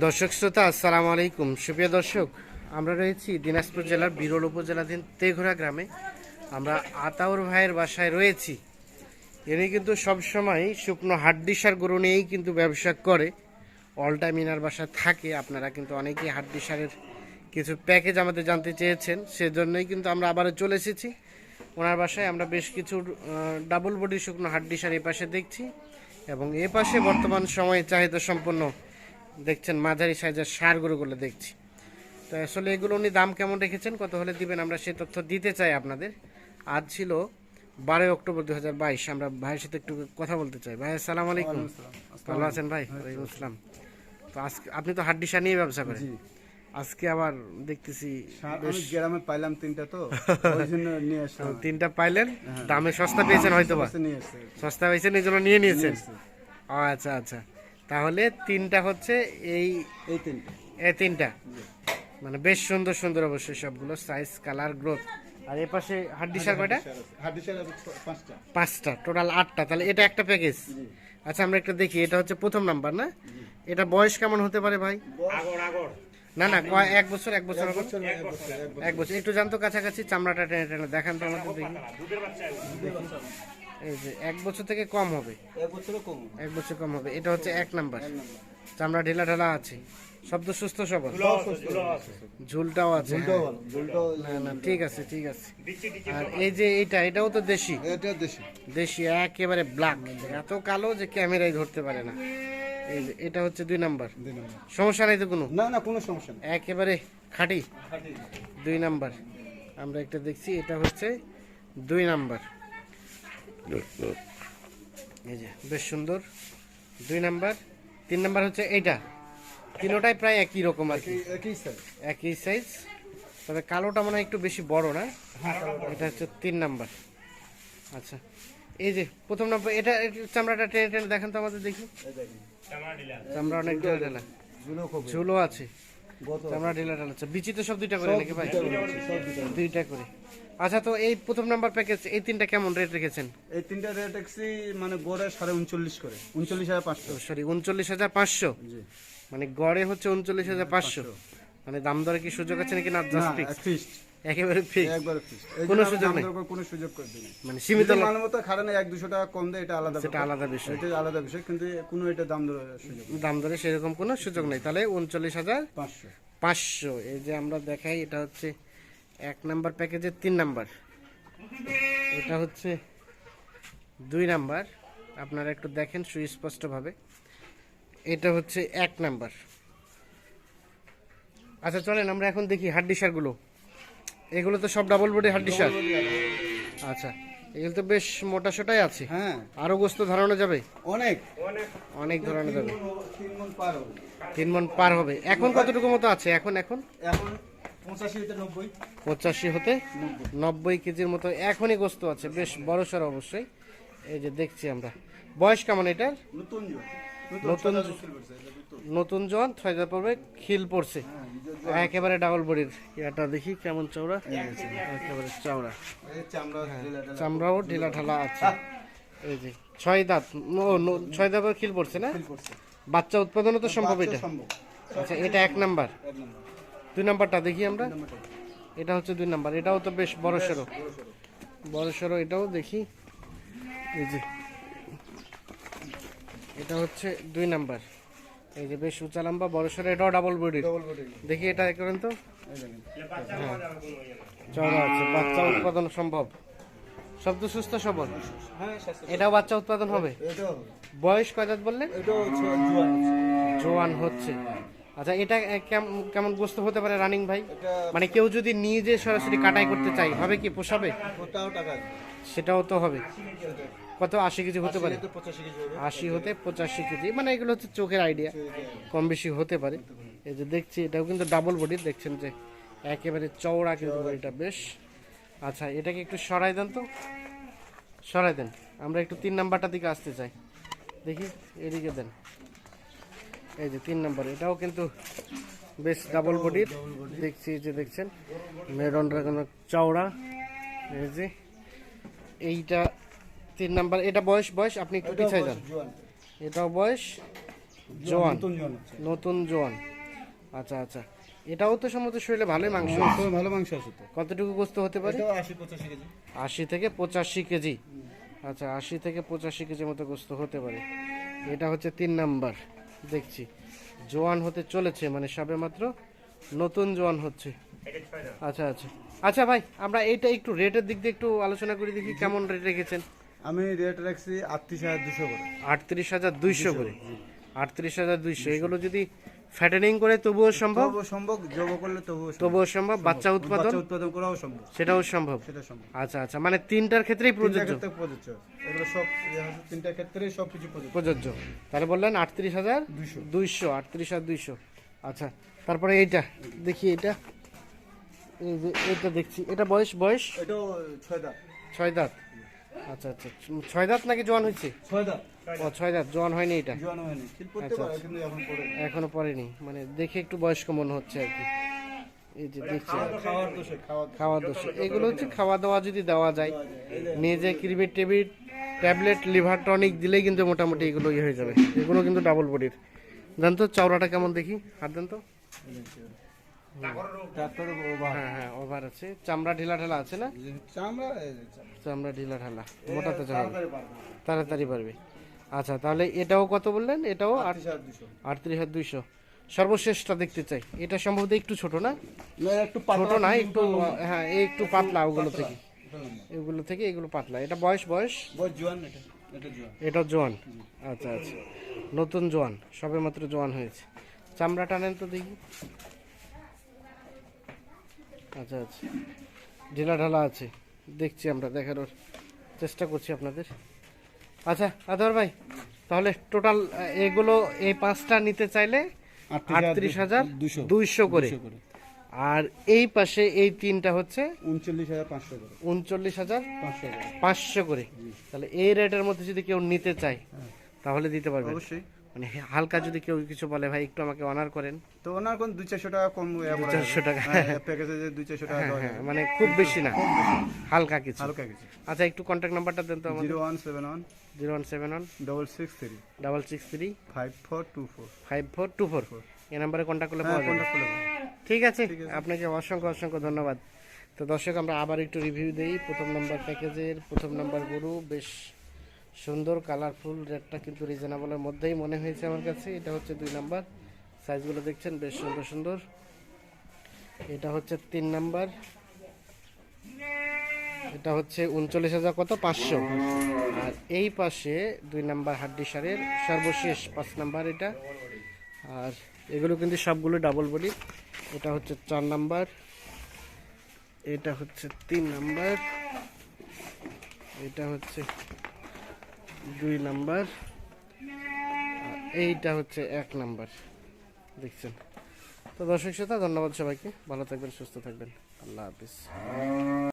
দর্শক শ্রোতা, আসসালামু আলাইকুম। সুপ্রিয় দর্শক, আমরা রয়েছি দিনাজপুর জেলার বিরল উপজেলাধীন তেঘোড়া গ্রামে। আমরা আতাউর ভাইয়ের বাসায় রয়েছি। ইনি কিন্তু সবসময় শুকনো হাড্ডিসার গরু নিয়েই কিন্তু ব্যবসা করে। অল টাইম ইনার বাসায় থাকে। আপনারা কিন্তু অনেকেই হাড্ডিসারের কিছু প্যাকেজ আমাদের জানতে চেয়েছেন। সেজন্যই কিন্তু আমরা আবারও চলে এসেছি। ওনার বাসায় আমরা বেশ কিছু ডাবল বডি শুকনো হাড্ডিসার এই পাশে দেখছি। এবং এ পাশে বর্তমান সময়ে চাহিদা সম্পন্ন দেখছেন মাঝারি সাইজের সার গরুগুলো দেখছি। তো আসলে এগুলো উনি দাম কেমন রেখেছেন কত হলে দিবেন আমরা সেই তথ্য দিতে চাই আপনাদের। আজ ছিল বারোই অক্টোবর দু হাজার বাইশ আমরা ভাইয়ের সাথে একটু কথা বলতে চাই। ভাই আসসালামু আলাইকুম। ভালো আছেন ভাই? ওয়ালাইকুম আসসালাম। তো আজকে আপনি তো হাড্ডিসা নিয়ে ব্যবসা করেন। আজকে আবার দেখতেছি গ্রামে পাইলাম তিনটা তো ওই জন্য নিয়ে আসলাম। তিনটা পাইলেন দামে সস্তা পেয়েছেন হয়তো বা সস্তা পেয়েছেন এই জন্য নিয়ে নিয়েছেন। আচ্ছা আচ্ছা। তাহলে তিনটা হচ্ছে এই এই তিনটা। এই তিনটা। মানে বেশ সুন্দর সুন্দর অবশ্যই সবগুলো সাইজ কালার গ্রোথ আর এ পাশে হাড্ডি সার কয়টা? হাড্ডি সার পাঁচটা। পাঁচটা টোটাল আটটা। তাহলে এটা একটা প্যাকেজ আচ্ছা আমরা একটা দেখি এটা হচ্ছে প্রথম নাম্বার না? এটা বয়স কেমন হতে পারে ভাই? না না এক বছর এক বছর এক বছর একটু জানতো কাছাকাছি চামড়াটা টেনে টেনে। দেখান তো আমাদের দেখি। এই যে এক বছর থেকে কম হবে। এক বছরও কম এক বছর কম হবে এটা হচ্ছে এক নাম্বার। চামড়া ঢিলা ঢালা আছে। শব্দ সুস্থ সবল? ঝুলটাও আছে হ্যাঁ। ঝুলটাও না না ঠিক আছে ঠিক আছে। আর এই যে এইটা এটাও তো দেশি? এটা দেশি। দেশি একেবারে ব্ল্যাক এত কালো যে ক্যামেরায় ধরতে পারে না। এই যে এটা হচ্ছে দুই নাম্বার। দুই নম্বর। সমস্যা নাই তো কোনো? না না কোনো সমস্যা নেই। একেবারে খাঁটি। দুই নাম্বার। আমরা একটা দেখছি এটা হচ্ছে দুই নাম্বার। এই যে বেশ সুন্দর। দুই নাম্বার। তিন নাম্বার হচ্ছে এইটা। তিনোটাই প্রায় একই রকম আর কি। একই সাইজ একই সাইজ তবে কালোটা মনে হয় একটু বেশি বড় না? এটা হচ্ছে তিন নাম্বার। আচ্ছা। এই যে প্রথম নাম্বার এটা চামড়াটা টেনে টেনে দেখেন তো আমাদের দেখি। চামড়া অনেক ঝুলো আছে। চামড়া ঢেলা ঢেলা আছে বিচি তো সব দুইটা করে নাকি ভাই? দুইটা করে, আচ্ছা তো এই প্রথম নাম্বার প্যাকেজ এই তিনটা কেমন রেট রেখেছেন? এই তিনটা রেট রেখেছি মানে গড়ে সাড়ে উনচল্লিশ করে। উনচল্লিশ হাজার পাঁচশো। সরি উনচল্লিশ হাজার পাঁচশো? মানে গড়ে হচ্ছে উনচল্লিশ হাজার পাঁচশো। মানে দাম দরে কি সুযোগ আছে নাকি না না জাস্ট ফিক্সড একেবারে ফিক্স একবার কোনো আমি সুযোগ নেই? কোনো সুযোগ করে মানে সীমিত টাকা কম দেয় এটা আলাদা সেটা আলাদা বিষয়। এটা আলাদা বিষয় কিন্তু কোনো এটা দাম সুযোগ দাম দরে সেরকম কোনো সুযোগ নেই। তাহলে উনচল্লিশ হাজার পাঁচশো। পাঁচশো। এই যে আমরা দেখাই এটা হচ্ছে এক নাম্বার প্যাকেজের তিন নাম্বার। এটা হচ্ছে দুই নাম্বার। আপনারা একটু দেখেন সুস্পষ্টভাবে। এটা হচ্ছে এক নাম্বার। আচ্ছা চলেন আমরা এখন দেখি হাড্ডিসারগুলো। এগুলো তো সব ডাবল বডি হাড্ডিসার আচ্ছা এগুলো তো বেশ মোটা সোটাই আছে। হ্যাঁ। আরও গোস্ত ধরানো যাবে? অনেক। অনেক। ধরানো যাবে। তিন মন পার হবে। তিন পার হবে। এখন কতটুকু মতো আছে? এখন এখন? এখন পঁচাশি হতে নব্বই। কেজির মতো এখনই গোস্ত আছে। বেশ বড় সড় অবশ্যই। এই যে দেখছি আমরা। বয়স কেমন এটার? নতুন নতুন নতুন জন ছয় হাজার পড়বে খিল পড়ছে। একেবারে ডাবল বডির এটা দেখি কেমন চওড়া। একেবারে চওড়া। ঢালা। চামড়াও ঢিলা ঢালা আছে। এই যে ছয় দাঁত। ছয় দাঁত খিল পড়ছে না? বাচ্চা উৎপাদনও তো সম্ভব এটা? আচ্ছা এটা এক নাম্বার। নম্বর। দুই নাম্বারটা দেখি আমরা। এটা হচ্ছে দুই নাম্বার। এটাও তো বেশ বড় সড়ো বড় সড়ো এটাও দেখি। এই যে এটা হচ্ছে দুই নাম্বার। এই যে বেশ উঁচা লম্বা বড় সড়ো এটাও ডাবল বডি দেখি এটা করেন তো। দেখেন। চড়া আছে বাচ্চা উৎপাদন সম্ভব। সব তো সুস্থ সবল। হ্যাঁ এটাও বাচ্চা উৎপাদন হবে? বয়স কয় দাঁত বললেন? জোয়ান। হচ্ছে। আচ্ছা এটা কেমন গোস্ত হতে পারে রানিং ভাই? মানে কেউ যদি নিজে সরাসরি কাটাই করতে চাই হবে কি পোষাবে? সেটাও তো হবে। কত? আশি কেজি হতে পারে। আশি হতে পঁচাশি কেজি। মানে এগুলো হচ্ছে চোখের আইডিয়া কম বেশি হতে পারে। এই যে দেখছি এটাও কিন্তু ডাবল বডি দেখছেন যে একেবারে চওড়া কিন্তু বডিটা বেশ। আচ্ছা এটাকে একটু সরাই দেন তো। সরাই দেন। আমরা একটু তিন নাম্বারটা দিকে আসতে চাই। দেখি এদিকে দেন। এই যে তিন নাম্বার এটাও কিন্তু বেশ ডাবল বডির দেখছি যে দেখছেন মেরন ড্রাগন চওড়া। এই যে এইটা তিন নাম্বার এটা বয়স বয়স? আপনি একটু পিছাই যান। এটাও বয়স? জোয়ান নতুন জোয়ান আচ্ছা আচ্ছা। এটাও তো সম্ভবত শরীরে ভালোই মাংস খুবই ভালো মাংস আছে তো। কতটুকু গোস্ত হতে পারে? আশি থেকে পঁচাশি কেজি। আচ্ছা আশি থেকে পঁচাশি কেজির মতো গোস্ত হতে পারে। এটা হচ্ছে তিন নাম্বার। দেখছি। জোয়ান হতে চলেছে মানে সবে মাত্র নতুন জোয়ান হচ্ছে। আচ্ছা আচ্ছা। আচ্ছা ভাই আমরা এইটা একটু রেটের দিক দিয়ে একটু আলোচনা করে দেখি কেমন রেট রেখেছেন। আমি রেট রাখছি আটত্রিশ হাজার দুশো করে। আটত্রিশ হাজার দুইশো করে? আটত্রিশ হাজার দুইশো। এগুলো যদি ফ্যাটেনিং করে তবুও সম্ভব? সম্ভব যোগ করলে তবুও তবুও সম্ভব? বাচ্চা উৎপাদন? উৎপাদন করাও সম্ভব। সেটাও সম্ভব? সেটা সম্ভব। আচ্ছা আচ্ছা। মানে তিনটার ক্ষেত্রেই প্রযোজ্য? প্রযোজ্য। এগুলো সব ইয়ে আছে, তিনটা ক্ষেত্রে সব কিছু প্রযোজ্য। প্রযোজ্য। তাহলে বললেন আটত্রিশ হাজার দুইশো। দুইশো। আটত্রিশ হাজার দুইশো। আচ্ছা তারপরে এইটা। দেখি এটা এই যে এটা দেখছি। এটা বয়স বয়স? এটাও ছয় দাঁত। ছয় দাঁত। আচ্ছা আচ্ছা। ছয় দাঁত নাকি জোয়ান হয়েছে? ছয় দাঁত। ও ছয় দাঁত। জোয়ান হয়নি এটা? জোয়ান হয়নি। আচ্ছা, পারে কিন্তু এখন পড়েনি। মানে দেখে একটু বয়স্ক মনে হচ্ছে আর কি। এই যে দেখছি খাওয়া দোষে এগুলো হচ্ছে খাওয়া দাওয়া যদি দেওয়া যায় নিজে ট্যাবলেট লিভার টনিক দিলেই কিন্তু মোটামুটি এগুলো ইয়ে হয়ে যাবে। এগুলো কিন্তু ডাবল বডির জান তো চাওড়াটা কেমন দেখি? হাত দেন তো। ওভার। হ্যাঁ হ্যাঁ ওভার আছে। চামড়া ঢিলা ঢালা আছে না? চামড়া ঢিলা ঢালা। মোটাতে যাবে তাড়াতাড়ি পারবে। আচ্ছা তাহলে এটাও কত বললেন? এটাও আট আটত্রিশ হাজার দুইশো। সর্বশেষটা দেখতে চাই। এটা সম্ভবত একটু ছোট না? একটু ছোট পাতলা না একটু হ্যাঁ এই একটু পাতলা ওগুলো থেকে। এগুলো থেকে এগুলো পাতলা। এটা বয়স বয়স? বয়স এটা এটা জোয়ান। এটা জোয়ান। আচ্ছা আচ্ছা। নতুন জোয়ান সবে মাত্র জোয়ান হয়েছে। চামড়া টানেন তো দেখি। আচ্ছা আচ্ছা। ঢিলা ঢালা আছে। দেখছি আমরা দেখানোর চেষ্টা করছি আপনাদের। আচ্ছা আদর ভাই তাহলে টোটাল এগুলো এই পাঁচটা নিতে চাইলে আটত্রিশ হাজার দুশো দুইশো করে। আর এই পাশে এই তিনটা হচ্ছে উনচল্লিশ হাজার পাঁচশো করে। উনচল্লিশ হাজার পাঁচশো করে। পাঁচশো করে। তাহলে এই রেটের মধ্যে যদি কেউ নিতে চায় তাহলে দিতে পারবেন অবশ্যই। মানে হালকা যদি কেউ কিছু বলে ভাই একটু আমাকে অনার করেন। তো ওনার কোন দুই চারশো টাকা কম চারশো টাকা। প্যাকেজে যে দুই চারশো টাকা হ্যাঁ হ্যাঁ। মানে খুব বেশি না। হালকা কিছু। হালকা কিছু। আচ্ছা একটু কন্ট্যাক্ট নাম্বারটা দেন তো আমাদের zero one seven one zero one seven one double six three double six three five four two four. Five four two four. এই নাম্বারে কন্ট্যাক্ট করলে পাওয়া যাবে। ঠিক আছে? আপনাকে অসংখ্য অসংখ্য ধন্যবাদ। তো দর্শক আমরা আবার একটু রিভিউ দেই। প্রথম নাম্বার প্যাকেজের প্রথম নাম্বার গরু বেশ সুন্দর কালারফুল রেটটা কিন্তু রিজনেবলের মধ্যেই মনে হয়েছে আমার কাছে। এটা হচ্ছে দুই নাম্বার। সাইজগুলো দেখছেন, বেশ সুন্দর সুন্দর। এটা হচ্ছে তিন নাম্বার। এটা হচ্ছে উনচল্লিশ হাজার কত? পাঁচশো। আর এই পাশে দুই নাম্বার হাড্ডি সারের সর্বশেষ পাঁচ নাম্বার এটা। আর এগুলো কিন্তু সবগুলো ডাবল বডি এটা হচ্ছে চার নাম্বার। এটা হচ্ছে তিন নাম্বার। এটা হচ্ছে দুই নাম্বার। এইটা হচ্ছে এক নাম্বার। দেখছেন? তো দর্শক শ্রোতা, ধন্যবাদ সবাইকে। ভালো থাকবেন, সুস্থ থাকবেন। আল্লাহ হাফিজ।